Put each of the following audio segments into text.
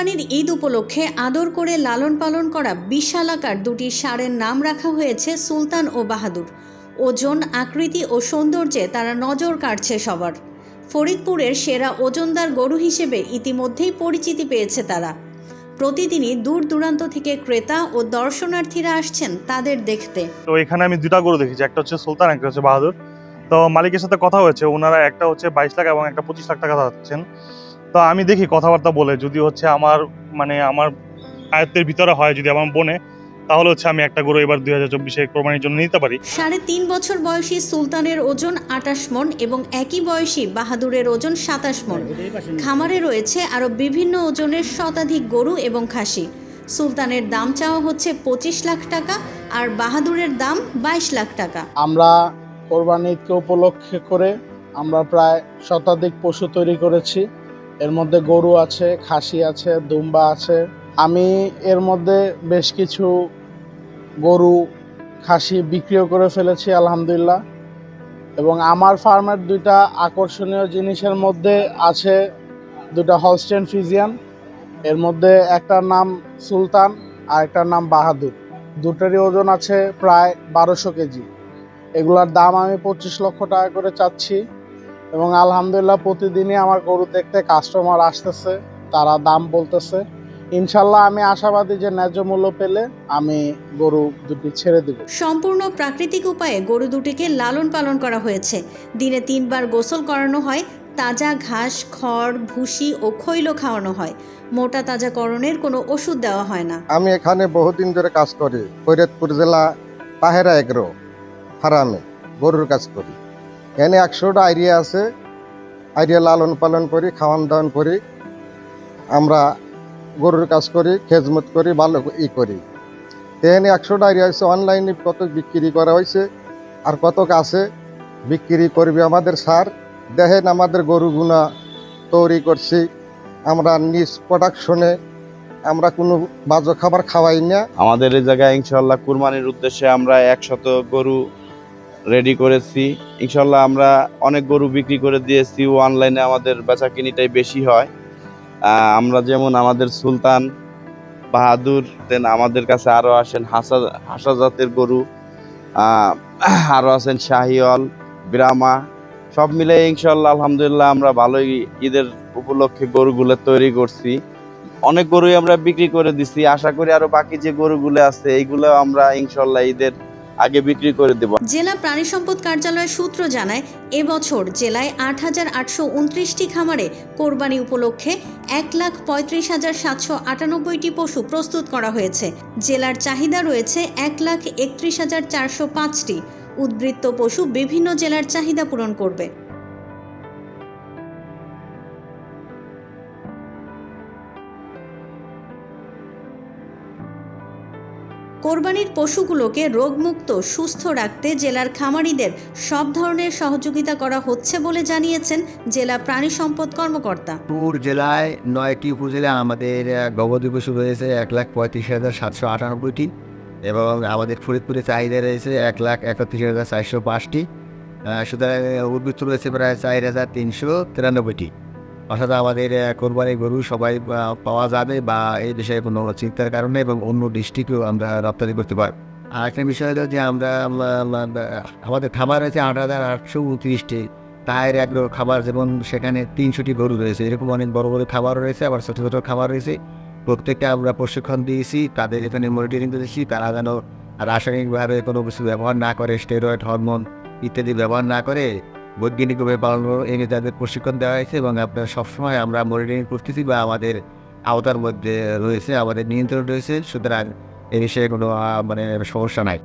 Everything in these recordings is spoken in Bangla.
কোরবানির ঈদ উপলক্ষে আদর করে লালন পালন করা বিশালাকার দুটি ষাঁড়ের নাম রাখা হয়েছে সুলতান ও বাহাদুর। ওজন, আকৃতি ও সৌন্দর্যে তারা নজর কাটছে সবার। ফরিদপুরের সেরা ওজনদার গরু হিসেবে ইতিমধ্যেই পরিচিতি পেয়েছে তারা। প্রতিদিনই দূর দূরান্ত থেকে ক্রেতা ও দর্শনার্থীরা আসছেন তাদের দেখতে। তো এখানে আমি দুটা গরু দেখেছি, একটা হচ্ছে সুলতান, একটা হচ্ছে বাহাদুর। তো মালিকের সাথে কথা হয়েছে, ওনারা একটা হচ্ছে বাইশ লাখ এবং একটা পঁচিশ লাখ টাকা চাচ্ছেন তো আমি দেখি কথাবার্তা বলে যদি হচ্ছে আমার মানে আমার আয়ত্তের ভিতরে হয় যদি আমার বনে তাহলে হচ্ছে আমি একটা গরু এবার দুই হাজার চব্বিশে কোরবানির জন্য নিতে পারি। সাড়ে তিন বছর বয়সী সুলতানের ওজন আটাশ মন এবং একই বয়সী বাহাদুরের ওজন সাতাশ মন। খামারে রয়েছে আরও বিভিন্ন ওজনের শতাধিক গরু এবং খাসি। সুলতানের দাম চাওয়া হচ্ছে পঁচিশ লাখ টাকা আর বাহাদুরের দাম বাইশ লাখ টাকা। আমরা কোরবানি ঈদকে উপলক্ষে করে আমরা প্রায় শতাধিক পশু তৈরি করেছি। এর মধ্যে গরু আছে, খাসি আছে, দুম্বা আছে। আমি এর মধ্যে বেশ কিছু গরু, খাসি বিক্রিও করে ফেলেছি, আলহামদুলিল্লাহ। এবং আমার ফার্মের দুইটা আকর্ষণীয় জিনিসের মধ্যে আছে দুটা হলস্টেন ফিজিয়ান এর মধ্যে একটার নাম সুলতান আর একটার নাম বাহাদুর। দুটোরই ওজন আছে প্রায় বারোশো কেজি। এগুলার দাম আমি পঁচিশ লক্ষ টাকা করে চাচ্ছি। এবং আলহামদুলিল্লাহ প্রতিদিনই আমার গরু দেখতে কাস্টমার আসতেছে তারা দাম বলতেছে। ইনশাল্লাহ আমি আশাবাদী যে ন্যায্য মূল্য পেলে আমি গরু দুটি ছেড়ে দিব। সম্পূর্ণ প্রাকৃতিক উপায়ে গরু দুটিকে লালন পালন করা হয়েছে। দিনে তিনবার গোসল করানো হয় তাজা ঘাস খড় ভুসি ও খৈল খাওয়ানো হয়। মোটা তাজাকরণের কোনো ওষুধ দেওয়া হয় না। আমি এখানে বহুদিন ধরে কাজ করি ফরিদপুর জেলা পাহেরা এগ্রো ফার্মে গরুর কাজ করি। এখানে একশোটা আইডিয়া আছে। আইডিয়া লালন পালন করি, খাওয়ান দাওয়ান করি। আমরা গরুর কাজ করি, খেজমত করি, ভালো ই করি। এখানে একশোটা আইডিয়া হয়েছে অনলাইনে কত বিক্রি করা হয়েছে আর কত আছে বিক্রি করবে আমাদের সার। দেখেন আমাদের গরুগুনা তৈরি করছি। আমরা নিজ প্রোডাকশনে আমরা কোনো বাজো খাবার খাওয়াই না। আমাদের এই জায়গায় ইনশাল্লাহ কুরবানির উদ্দেশ্যে আমরা একশত গরু রেডি করেছি। ইনশাল্লাহ আমরা অনেক গরু বিক্রি করে দিয়েছি অনলাইনে আমাদের বেচা কিনিটাই বেশি হয়। আমরা যেমন আমাদের সুলতান বাহাদুর দেন আমাদের কাছে আরও আসেন হাসা হাসা জাতের গরু আরও আরও আছেন শাহিওয়াল, ব্রাহ্মা, সব মিলে ইনশাল্লাহ আলহামদুলিল্লাহ আমরা ভালোই ঈদের উপলক্ষে গরুগুলো তৈরি করছি। অনেক গরুই আমরা বিক্রি করে দিছি। আশা করি আরও বাকি যে গরুগুলো আছে, এইগুলো আমরা ইনশাল্লাহ ঈদের আগে বিক্রি করে দেব। জেলা প্রাণী সম্পদ কার্যালয়ের সূত্র জানায়, এবছর জেলায় আট হাজার আটশো উনত্রিশটি খামারে কোরবানি উপলক্ষে এক লাখ পঁয়ত্রিশ হাজার সাতশো আটানব্বইটি পশু প্রস্তুত করা হয়েছে। জেলার চাহিদা রয়েছে এক লাখ একত্রিশ হাজার চারশো পাঁচটি। উদ্বৃত্ত পশু বিভিন্ন জেলার চাহিদা পূরণ করবে। কোরবানির পশুগুলোকে রোগমুক্ত, সুস্থ রাখতে জেলার খামারিদের সব ধরনের সহযোগিতা করা হচ্ছে বলে জানিয়েছেন জেলা প্রাণী সম্পদ কর্মকর্তা। পুর জেলায় নয়টি উপজেলা আমাদের গবাদি পশু রয়েছে এক লাখ পঁয়ত্রিশ হাজার সাতশো আটানব্বইটি এবং আমাদের ফরিদপুরে চাহিদা রয়েছে এক লাখ একত্রিশ হাজার চারশো পাঁচটি। সুতরাং উদ্বৃত্ত রয়েছে প্রায় চার হাজার তিনশো তিরানব্বইটি। অর্থাৎ আমাদের কোরবানি গরু সবাই পাওয়া যাবে বা এই বিষয়ে কোনো চিন্তার কারণে এবং অন্য ডিস্ট্রিক্টেও আমরা রপ্তানি করতে পারব। আর একটা বিষয় হলো যে আমরা আমাদের খামার রয়েছে আট হাজার আটশো উনত্রিশটি। তায়ের এগ্রো খাবার যেমন সেখানে তিনশোটি গরু রয়েছে। এরকম অনেক বড় বড় খাবার রয়েছে, আবার ছোটো ছোটো খাবার রয়েছে। প্রত্যেকটা আমরা প্রশিক্ষণ দিয়েছি, তাদের এখানে মনিটরিং করেছি তারা যেন রাসায়নিকভাবে কোনো কিছু ব্যবহার না করে স্টেরয়েড হরমোন ইত্যাদি ব্যবহার না করে বৈজ্ঞানিকভাবে পালন এই তাদের প্রশিক্ষণ দেওয়া হয়েছে এবং আপনার সবসময় আমরা মনিটরিং করতেছি বা আমাদের আওতার মধ্যে রয়েছে, আমাদের নিয়ন্ত্রণ রয়েছে, সুতরাং এ বিষয়ে কোনো মানে সমস্যা নাই।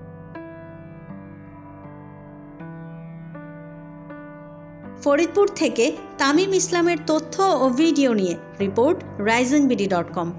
ফরিদপুর থেকে তামিম ইসলামের তথ্য ও ভিডিও নিয়ে report Rising BD dot com.